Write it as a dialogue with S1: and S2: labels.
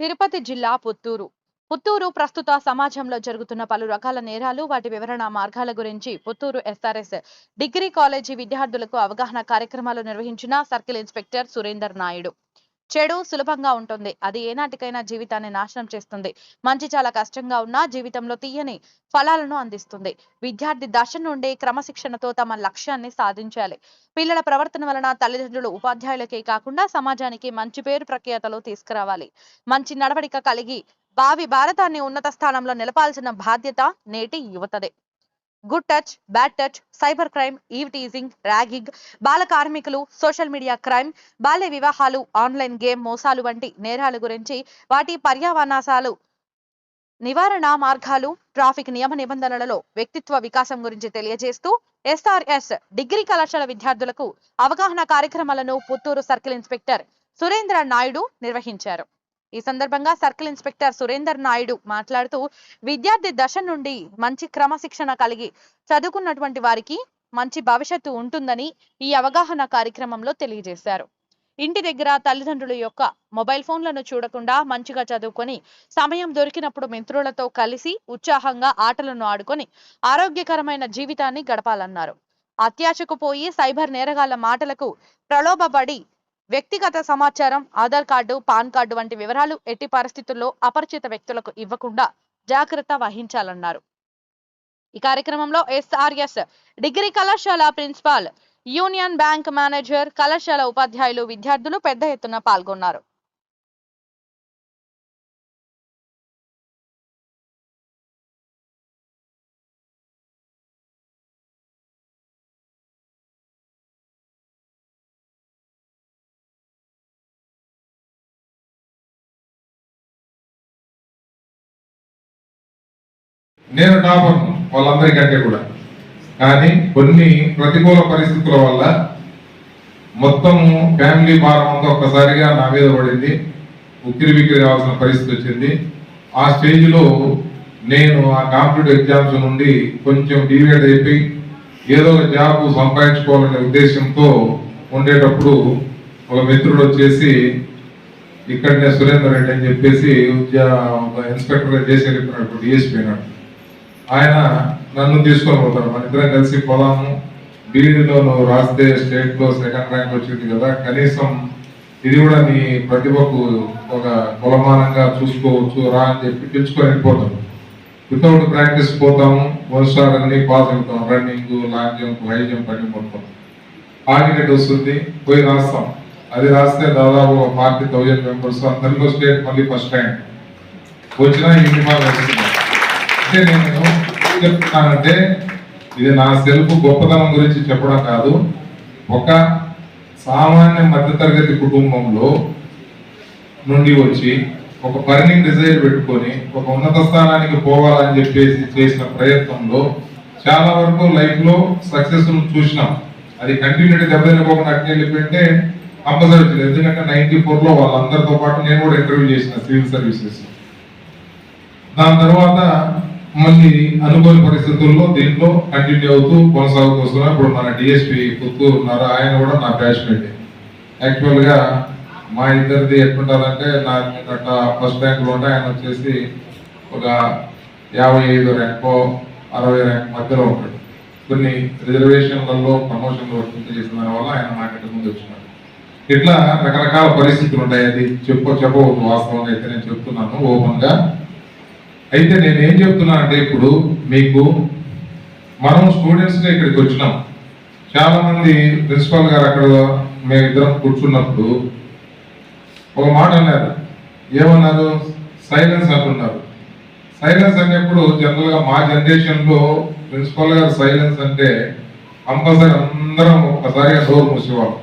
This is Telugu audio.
S1: తిరుపతి జిల్లా పుత్తూరు. పుత్తూరు ప్రస్తుత సమాజంలో జరుగుతున్న పలు రకాల నేరాలు వాటి వివరణ మార్గాల గురించి పుత్తూరు ఎస్ఆర్ఎస్ డిగ్రీ కాలేజీ విద్యార్థులకు అవగాహన కార్యక్రమాలు నిర్వహించిన సర్కిల్ ఇన్స్పెక్టర్ సురేందర్ నాయుడు. చెడు సులభంగా ఉంటుంది. అది ఏనాటికైనా జీవితాన్ని నాశనం చేస్తుంది. మంచి చాలా కష్టంగా ఉన్నా జీవితంలో తీయని ఫలాలను అందిస్తుంది. విద్యార్థి దశ నుండి క్రమశిక్షణతో తమ లక్ష్యాన్ని సాధించాలి. పిల్లల ప్రవర్తన వలన తల్లిదండ్రులు ఉపాధ్యాయులకే కాకుండా సమాజానికి మంచి పేరు ప్రఖ్యాతలు తీసుకురావాలి. మంచి నడవడిక కలిగి భావి భారతాన్ని ఉన్నత స్థానంలో నిలపాల్సిన బాధ్యత నేటి యువతదే. Good touch bad touch cyber crime eve teasing ragging బాల కార్మికులు సోషల్ మీడియా క్రైమ్ బాల్య వివాహాలు ఆన్లైన్ గేమ్ మోసాలు వంటి నేరాల గురించి వాటి పర్యావరణాసాలు నివారణ మార్గాలు ట్రాఫిక్ నియమ నిబంధనలలో వ్యక్తిత్వ వికాసం గురించి తెలియజేస్తూ ఎస్ఆర్ఎస్ డిగ్రీ కళాశాల విద్యార్థులకు అవగాహన కార్యక్రమాలను పుత్తూరు సర్కిల్ ఇన్స్పెక్టర్ సురేంద్ర నాయుడు నిర్వహించారు. ఈ సందర్భంగా సర్కిల్ ఇన్స్పెక్టర్ సురేందర్ నాయుడు మాట్లాడుతూ విద్యార్థి దశ నుండి మంచి క్రమశిక్షణ కలిగి చదువుకున్నటువంటి వారికి మంచి భవిష్యత్తు ఉంటుందని ఈ అవగాహన కార్యక్రమంలో తెలియజేశారు. ఇంటి దగ్గర తల్లిదండ్రుల యొక్క మొబైల్ ఫోన్లను చూడకుండా మంచిగా చదువుకొని సమయం దొరికినప్పుడు మిత్రులతో కలిసి ఉత్సాహంగా ఆటలను ఆడుకొని ఆరోగ్యకరమైన జీవితాన్ని గడపాలన్నారు. అత్యాశకు పోయి సైబర్ నేరగాళ్ళ మాటలకు ప్రలోభపడి వ్యక్తిగత సమాచారం ఆధార్ కార్డు పాన్ కార్డు వంటి వివరాలు ఎట్టి పరిస్థితుల్లో అపరిచిత వ్యక్తులకు ఇవ్వకుండా జాగ్రత్త వహించాలన్నారు. ఈ కార్యక్రమంలో ఎస్ఆర్ఎస్ డిగ్రీ కళాశాల ప్రిన్సిపాల్ యూనియన్ బ్యాంక్ మేనేజర్ కళాశాల ఉపాధ్యాయులు విద్యార్థులు పెద్ద ఎత్తున పాల్గొన్నారు.
S2: నేను టాపర్ వాళ్ళందరికంటే కూడా. కానీ కొన్ని ప్రతికూల పరిస్థితుల వల్ల మొత్తము ఫ్యామిలీ భారం అంతా ఒక్కసారిగా నా మీద పడింది. ఉక్కిరి బిక్కిరి కావాల్సిన పరిస్థితి వచ్చింది. ఆ స్టేజ్లో నేను ఆ కాంపిటేటివ్ ఎగ్జామ్స్ నుండి కొంచెం డీవేట్ అయిపోయి ఏదో ఒక జాబ్ సంపాదించుకోవాలనే ఉద్దేశంతో ఉండేటప్పుడు ఒక మిత్రుడు వచ్చేసి ఇక్కడనే సురేందర్ రెడ్డి అని చెప్పేసి ఉద్యా- ఇన్స్పెక్టర్ చేసి వెళ్ళిపోయినాడు డిఎస్పీ అయినాడు. ఆయన నన్ను తీసుకొని పోతాడు మన ఇద్దరం కలిసి పోదాము. బీఈడిలో నువ్వు రాస్తే స్టేట్లో సెకండ్ ర్యాంక్ వచ్చింది కదా. కనీసం ఇది కూడా నీ ప్రతిభకు ఒక కులమానంగా చూసుకోవచ్చు రా అని చెప్పి పిలుచుకొని పోతాం వితౌట్ ప్రాక్టీస్ పోతాము. వర్షాలు అన్ని పాస్ అవుతాం. Running long jump high jump అన్ని మొత్తం హార్ట్ వస్తుంది. పోయి రాస్తాం. అది రాస్తే దాదాపు ఫార్టీ థౌజండ్ మెంబర్స్ అందరిలో స్టేట్ మళ్ళీ ఫస్ట్ ర్యాంక్ వచ్చినా ఇంటి మాకు వస్తుంది అంటే నేను చెప్తున్నానంటే ఇది నా సెల్ఫ్ గొప్పతనం గురించి చెప్పడం కాదు. ఒక సామాన్య మధ్యతరగతి కుటుంబంలో నుండి వచ్చి ఒక బర్నింగ్ డిజైర్ పెట్టుకొని ఒక ఉన్నత స్థానానికి పోవాలని చెప్పేసి చేసిన ప్రయత్నంలో చాలా వరకు లైఫ్లో సక్సెస్ చూసినాం. అది కంటిన్యూటీ దెబ్బతినకోకుండా అట్లా వెళ్ళిపోయింటే కంపల్సరీ వచ్చింది. ఎందుకంటే నైన్టీ ఫోర్లో వాళ్ళందరితో పాటు నేను కూడా ఇంటర్వ్యూ చేసిన సివిల్ సర్వీసెస్. దాని తర్వాత మళ్ళీ అనుకోని పరిస్థితుల్లో దీంట్లో కంటిన్యూ అవుతూ కొనసాగుతూ ఇప్పుడు మన డిఎస్పి పుత్తూరు ఉన్నారు? ఆయన కూడా నా బ్యాచ్మెంట్ యాక్చువల్గా మా ఇద్దరిది ఎట్లుంటారంటే నా గట్ట ఫస్ట్ ర్యాంకులో ఉంటే ఆయన వచ్చేసి ఒక యాభై ఐదు ర్యాంకో అరవై ర్యాంక్ మధ్యలో ఉంటాడు. కొన్ని రిజర్వేషన్లలో ప్రమోషన్లు వర్తింపు చేసిన దాని వల్ల ఆయన నాకంటే ముందు వచ్చినాడు. ఇట్లా రకరకాల పరిస్థితులు ఉంటాయి అది చెప్పో చెప్పవద్దు. వాస్తవంగా అయితే నేను చెప్తున్నాను. ఓపెన్గా అయితే నేను ఏం చెప్తున్నా అంటే ఇప్పుడు మీకు మనం స్టూడెంట్స్గా ఇక్కడికి వచ్చినాం. చాలామంది ప్రిన్సిపాల్ గారు అక్కడ మేమిద్దరం కూర్చున్నప్పుడు ఒక మాట అన్నారు. ఏమన్నారు? సైలెన్స్ అంటున్నారు. సైలెన్స్ అనేప్పుడు జనరల్గా మా జనరేషన్లో ప్రిన్సిపాల్ గారు సైలెన్స్ అంటే కంపల్సరీ అందరం ఒకసారిగా డోర్ మూసేవాళ్ళం.